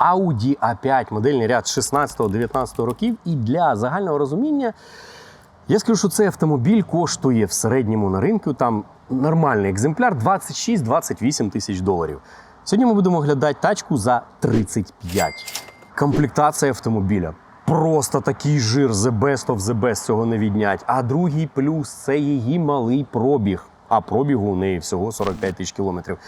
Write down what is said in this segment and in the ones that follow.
Audi A5, модельний ряд 16-19 років. І для загального розуміння я скажу, що цей автомобіль коштує в середньому на ринку там нормальний екземпляр 26-28 тисяч доларів. Сьогодні ми будемо оглядати тачку за 35. Комплектація автомобіля. Просто такий жир, the best of the best, цього не віднять. А другий плюс це її малий пробіг. А пробігу у неї всього 45 тисяч кілометрів.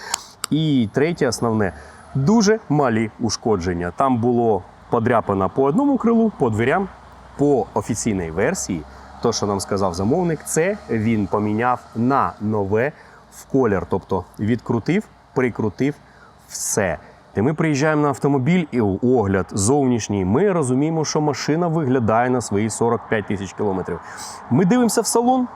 І третє основне дуже малі ушкодження. Там було подряпано по одному крилу, по дверям, по офіційній версії. То, що нам сказав замовник, це він поміняв на нове в колір. Тобто відкрутив, прикрутив все. І ми приїжджаємо на автомобіль і огляд зовнішній. Ми розуміємо, що машина виглядає на свої 45 тисяч кілометрів. Ми дивимося в салон.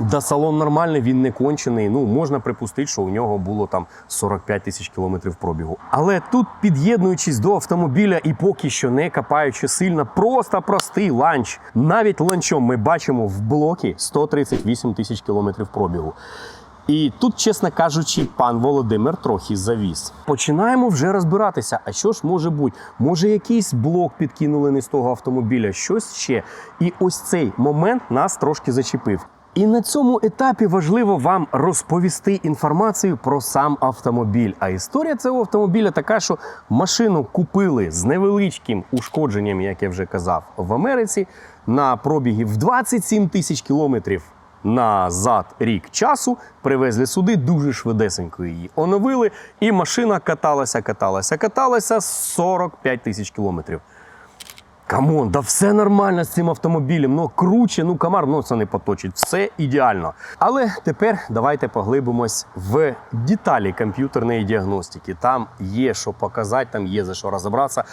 Да, салон нормальний, він не кончений. Ну, можна припустити, що у нього було там 45 тисяч кілометрів пробігу. Але тут, під'єднуючись до автомобіля і поки що не капаючи сильно, просто простий ланч. Навіть ланчом ми бачимо в блокі 138 тисяч кілометрів пробігу. І тут, чесно кажучи, пан Володимир трохи завіс. Починаємо вже розбиратися. А що ж може бути? Може, якийсь блок підкинули не з того автомобіля, щось ще. І ось цей момент нас трошки зачепив. І на цьому етапі важливо вам розповісти інформацію про сам автомобіль. А історія цього автомобіля така, що машину купили з невеличким ушкодженням, як я вже казав, в Америці на пробігі в 27 тисяч кілометрів назад рік часу привезли сюди дуже швидесенько її оновили, і машина каталася, каталася, каталася 45 тисяч кілометрів. Камон, да все нормально з цим автомобілем. Ну круче, ну комар носа не поточить. Все ідеально. Але тепер давайте поглибимось в деталі комп'ютерної діагностики. Там є що показати, там є за що розібратися.